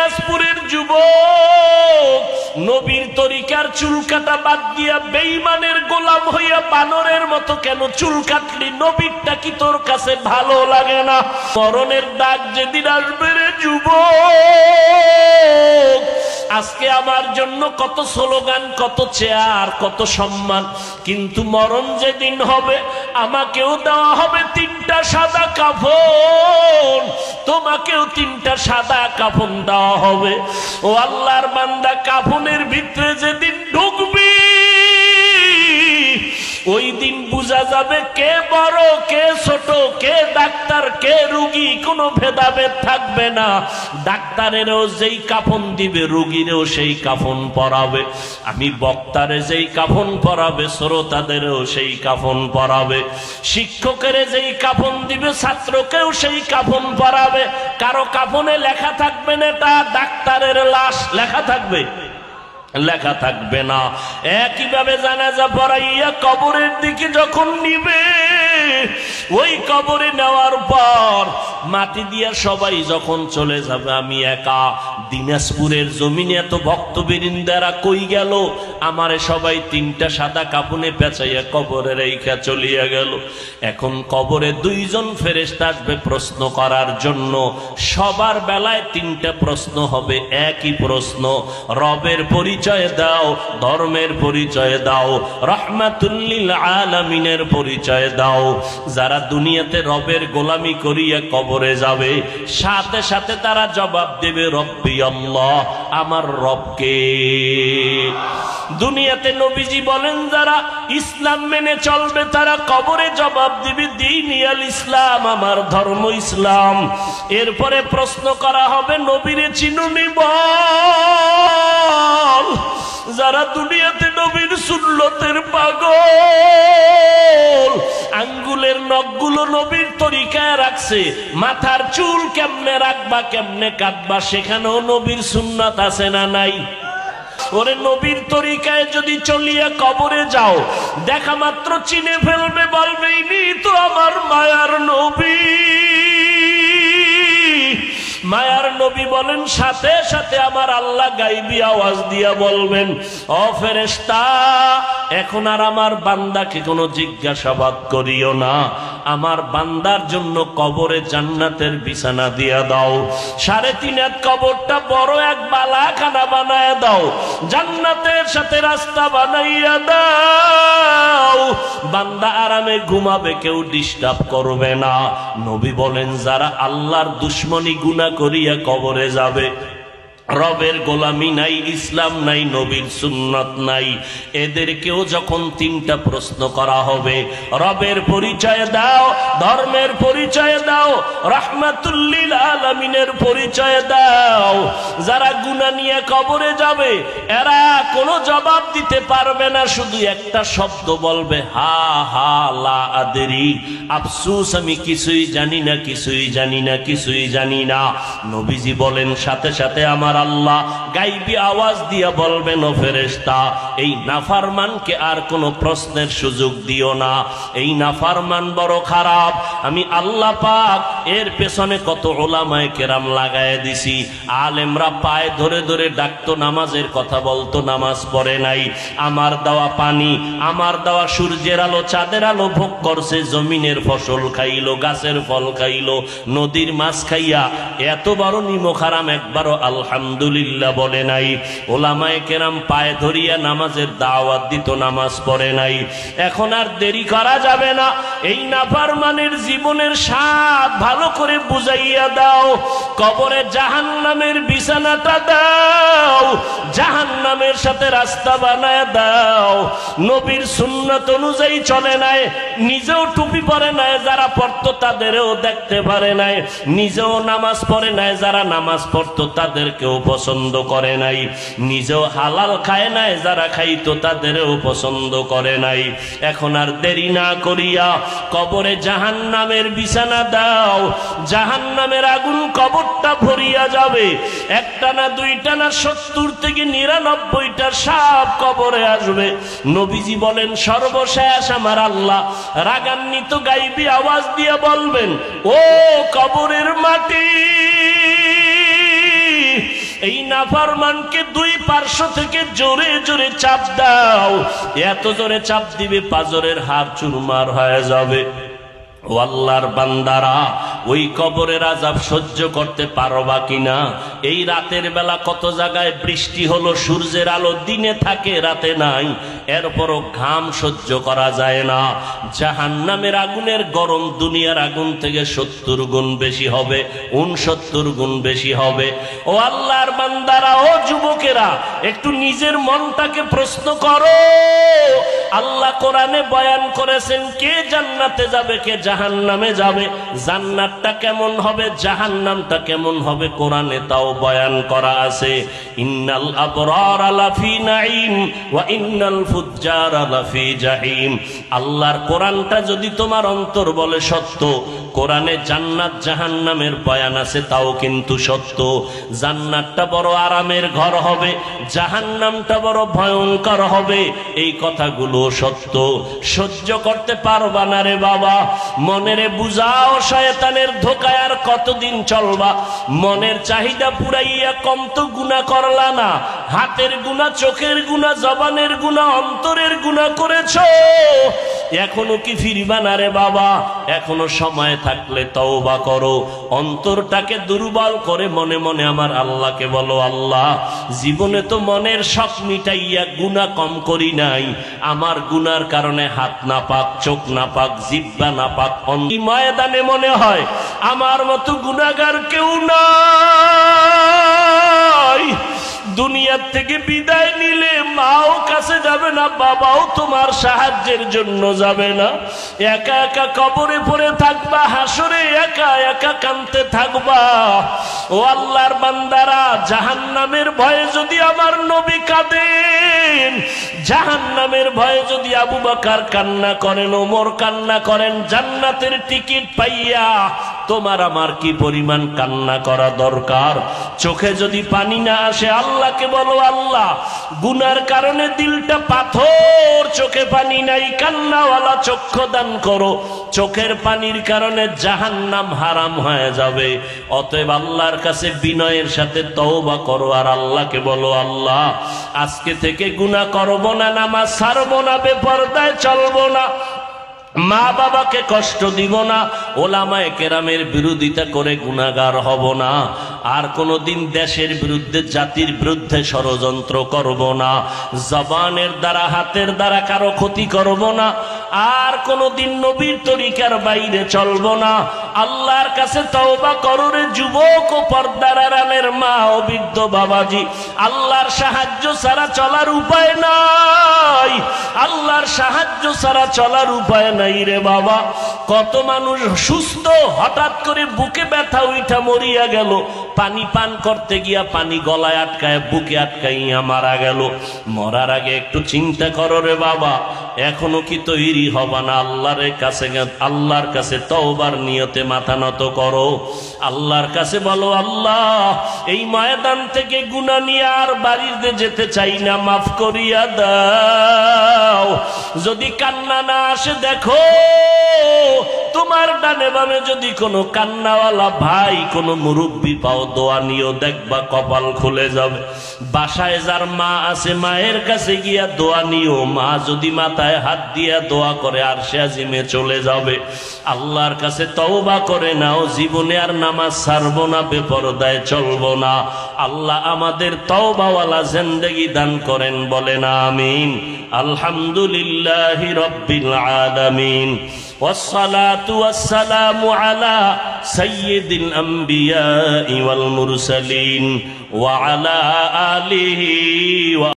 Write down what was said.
দিনাজপুরের যুবক, নবীর তরিকার চুল কাটা বাদ দিয়া বেইমানের গোলাম হইয়া বানরের মতো কেন চুল কাটলি? নবীরটা কি তোর কাছে ভালো লাগে না? মরণের দাগ যেদিন আসবে রে যুবক আজকে আমার জন্য কত স্লোগান, কত চেয়ার, কত সম্মান। কিন্তু মরণ যেদিন হবে, আমাকেও দেওয়া হবে তিনটা সাদা কাফন। তোমাকেও তিনটা সাদা কাফন দেওয়া হবে। ও আল্লাহর বান্দা, কাফনের ভিতরে যেদিন ঢুকবি, ওই দিন বোঝা যাবে কে বড়, কে ছোট, কে ডাক্তার, কে রুগী, কোনো ভেদাভেদ থাকবে না। ডাক্তারেরও যেই কাফন দিবে, রুগীরও সেই কাফন পরাবে। আমি বক্তারে যেই কাফন পরাবে, শ্রোতাদেরও সেই কাফন পরাবে। শিক্ষকের যেই কাফন দিবে, ছাত্রকেও সেই কাফন পরাবে। কারও কাফনে লেখা থাকবে না তা, ডাক্তারের লাশ লেখা থাকবে। লেখা থাকবে না। একইভাবে জানাজা পড়াইয়া কবরের দিকে যখন নিবে ওই কবরে নেওয়ার পর মাটি দিয়া সবাই যখন চলে যাবে, আমি একা। দিনাজপুরের জমিনে এত ভক্তবৃন্দারা কই গেল? আমারে সবাই তিনটা সাদা কাপুনে পেঁচাইয়া কবরে রেখা চলিয়া গেল। এখন কবরে দুইজন ফেরেস্তা আসবে প্রশ্ন করার জন্য। সবার বেলায় তিনটা প্রশ্ন হবে, একই প্রশ্ন। রবের পরিচয় দাও, ধর্মের পরিচয় দাও, রহমাতুল্লিল আলামিনের পরিচয় দাও। যারা দুনিয়াতে রবের গোলামি করিয়া কবরে যাবে। সাথে সাথে তারা জবাব দেবে, রব্বি আল্লাহ, আমার রবকে। দুনিয়াতে নবীজি বলেন, যারা ইসলাম মেনে চলবে, তারা কবরে জবাব দিবে, দিন ইয়াল ইসলাম, আমার ধর্ম ইসলাম। এরপরে প্রশ্ন করা হবে, নবীরে চিনুনি বল? যারা দুনিয়াতে নবীর সুন্নতের পাগল, আঙ্গুলের নখগুলো নবীর তরিকায় রাখছে, মাথার চুল কেমনে রাখবা, কেমনে কাটবা, সেখানেও নবীর সুন্নাত আছে না নাই? ওরে নবীর তরিকায় যদি চলিয়া কবরে যাও, দেখা মাত্র চিনে ফেলবে, বলবে তো আমার মায়ার নবী। মায়ার নবী বলেন, সাথে সাথে আমার আল্লাহ গাইবি আওয়াজ দিয়া বলবেন, ও ফেরেস্তা এখন আর আমার বান্দাকে কোনো জিজ্ঞাসাবাদ করিও না। আমার বান্দার জন্য কবরে জান্নাতের বিছানা দিয়া দাও। সাড়ে তিন এক কবরটা বড় এক বালাখানা বানায় দাও। জান্নাতের সাথে রাস্তা বানাইয়া দাও। বান্দা আরামে ঘুমাবে, কেউ ডিস্টার্ব করবে না। নবী বলেন, যারা আল্লাহর দুশ্মনী গুণা করিয়া কবরে যাবে রবের গোলামি নাই, ইসলাম নাই, নবীর সুন্নত নাই। এদেরকেও যখন তিনটা প্রশ্ন করা হবে, রবের পরিচয় দাও, ধর্মের পরিচয় দাও, রহমাতুল্লিল আলমিনের পরিচয় দাও। যারা গুণা নিয়ে কবরে যাবে, এরা কোনো জবাব দিতে পারবে না, শুধু একটা শব্দ বলবে, হা হা, লা, আদেরি। আফসুস, আমি কিছুই জানি না, কিছুই জানি না, কিছুই জানি না। নবীজি বলেন, সাথে সাথে আমার আল্লাহ গাইবি আওয়াজ দিয়া বলবেন, ও ফেরেস্তা এই নাফারমানকে আর কোনো প্রশ্নের সুযোগ দিও না। এই নাফারমান বড় খারাপ। আমি আল্লাহ পাক এর পেছনে কত ওলামায় কেরাম লাগায় দিছি। আলেমরা পায়ে ধরে ধরে ডাকতো, নামাজের কথা বলতো, নামাজ পড়ে নাই। আমার দেওয়া পানি, আমার দেওয়া সূর্যের আলো, চাঁদের আলো ভোগ করছে, জমিনের ফসল খাইলো, গাছের ফল খাইলো, নদীর মাছ খাইয়া এত বড় নিমখ হারাম একবারও আলহামদুলিল্লাহ বলে নাই। ওলামায় কেরাম পায়ে ধরিয়া নামাজের দাওয়াত দিত, নামাজ পড়ে নাই। এখন আর দেরি করা যাবে না। এই নাফারমানের জীবনের স্বাদ ভালো করে বুঝাইয়া দাও। কবরে জাহান নামের বিছানাটা দাও। জাহান নামের সাথে রাস্তা বানায় দাও। নবীর সুন্নত অনুযায়ী চলে নাই। নিজেও টুপি পরে নাই, যারা পড়তো তাদেরও দেখতে পারে নাই। নিজেও নামাজ পড়ে নাই, যারা নামাজ পড়তো তাদেরকেও পছন্দ করে নাই, নিজেও হালাল খায় নাই, যারা খাইতো তাদেরও পছন্দ করে নাই। এখন আর দেরি না করিয়া কবরে জাহান নামের বিছানা দাও জাহান নামের আগুন কবরটা ভরিয়া যাবে। একটা না দুইটা না সত্তর থেকে নিরানব্বইটা সাপ কবরে আসবে। নবীজি বলেন, সর্বশেষ আমার আল্লাহ। রাগান্বিত গাইবি আওয়াজ দিয়ে বলবেন, ও কবরের মাটি। এই নাফারমানকে দুই পার্শ্ব থেকে জোরে জোরে চাপ দাও। এত জোরে চাপ দিবে পাজরের হার চুরমার হয়ে যাবে। ও আল্লাহর বান্দারা ওই কবরের আজাব সহ্য করতে পারবা কিনা? এই রাতের বেলা কত জায়গায় বৃষ্টি হলো, সূর্যের আলো দিনে থাকে, রাতে নাই। এরপরও ঘাম সহ্য করা যায় না। জাহান্নামের আগুনের গরম দুনিয়ার আগুন থেকে সত্তর গুণ বেশি হবে উনসত্তর গুণ বেশি হবে। ও আল্লাহর বান্দারা, ও যুবকেরা, একটু নিজের মনটাকে প্রশ্ন করো। আল্লাহ কোরআনে বয়ান করেছেন, কে জান্নাতে যাবে, কে জাহান্নামে যাবে, জান্নাতটা কেমন হবে, জাহান্নামটা কেমন হবে, কোরআনে তাও বয়ান করা আছে। ইন্নাল আবরার আলাফি নাইম ওয়া ইন্নাল ফুজ্জার আলাফি জাহিম। আল্লাহর কোরআনটা যদি তোমার অন্তর বলে সত্য, কোরআনে জান্নাত জাহান্নামের বয়ান আছে তাও কিন্তু সত্য। জান্নাতটা বড় আরামের ঘর হবে, জাহান্নামটা বড় ভয়ঙ্কর হবে, এই কথাগুলো সত্য সহ্য করতে পারবা না রে বাবা। মনের বুঝাও, শয়তানের ধোকায় আর কতদিন চলবা। মনের চাহিদা পুরাইয়া কম তো গুণা করলা না। হাতের গুণা, চোখের গুণা, জবানের গুণা, অন্তরের গুণা করেছ। এখনও কি ফিরবা না রে বাবা? এখনও সময় থাকলে তওবা করো। অন্তরটাকে দুর্বল করে মনে মনে আমার আল্লাহকে বলো, আল্লাহ, জীবনে তো মনের শখ মিটাইয়া গুণা কম করি নাই। আমার গুনার কারণে হাত না পাক চোখ না পাক জিব্বা না পাক ময়দানে মনে হয় আমার মতো গুনাগার কেউ নাই। দুনিয়ার থেকে বিদায় নিলে মাও কাছে যাবে না, বাবাও তোমার সাহায্যের জন্য যাবে না। একা একা কবরে পড়ে থাকবা, হাসরে একা একা কানতে থাকবা। ও আল্লাহর বান্দারা, জাহান্নামের ভয়ে যদি আমার নবী কাঁদেন, জাহান্নামের ভয়ে যদি আবু বাকার কান্না করেন, ওমর কান্না করেন, জান্নাতের টিকিট পাইয়া তোমার আমার কি পরিমাণ কান্না করা দরকার? চোখে যদি পানি না আসে, আল্লাহকে বলো, আল্লাহ, গুনার কারণে দিলটা পাথর, চোখে পানি নাই, কান্নাওয়ালা চক্ষু দান করো। চোখের পানির কারণে জাহান্নাম হারাম হয়ে যাবে। অতএব আল্লাহর কাছে বিনয়ের সাথে তওবা করো আর আল্লাহকে বলো, আল্লাহ, আজকে থেকে গুনাহ করব না, নামাজ ছাড়বো না, বেপরদায় চলবো না। মা বাবাকে কষ্ট দিব না, ওলামায় কেরামের বিরোধিতা করে গুণাগার হব না, আর কোনোদিন দেশের বিরুদ্ধে, জাতির বিরুদ্ধে ষড়যন্ত্র করব না, জবানের দ্বারা, হাতের দ্বারা কারও ক্ষতি করব না, আর কোনোদিন নবীর তরিকার বাইরে চলব না আল্লাহর কাছে তওবা কররে যুবক ও পর্দার আড়ালের মা অবিদ্ধ বাবাজি, আল্লাহর সাহায্য ছাড়া চলার উপায় নাই। আল্লাহর সাহায্য ছাড়া চলার উপায় নাই রে বাবা। কত মানুষ সুস্থ, হঠাৎ করে বুকে ব্যথা উঠা মরিয়া গেল পানি পান করতে গিয়া পানি গলায় আটকায়, বুকে আটকাইয়া মারা গেল। মরার আগে একটু চিন্তা করো রে বাবা, এখনও কি তৈরি হবা না? আল্লাহর কাছে আল্লাহর কাছে তওবার নিয়তে মাথা নত করো। আল্লাহর কাছে বলো, আল্লাহ, এই ময়দান থেকে গুণা নিয়ে আর বাড়িতে যেতে চাই না, মাফ করিয়া দাও। যদি কান্না না আসে, দেখো তোমার ডানে বামে যদি কোনো কান্নাওয়ালা ভাই, কোনো মুরব্বী পাও, দোয়া নিও, দেখবা কপাল খুলে যাবে। বাসায় যার মা আছে, মায়ের কাছে গিয়া দোয়া নিও। মা যদি মাথায় হাত দিয়া দোয়া করে, আর সে আজিমে চলে যাবে। আল্লাহর কাছে তওবা করে নাও, জীবনে আর নামাজ ছাড়বো না, বেপরদায় চলবো না। আল্লাহ আমাদের তওবাওয়ালা জিন্দেগি দান করেন বলেন আমিন আলহামদুলিল্লাহ রব্বিল আলামিন والصلاة والسلام على سيد الأنبياء والمرسلين وعلى آله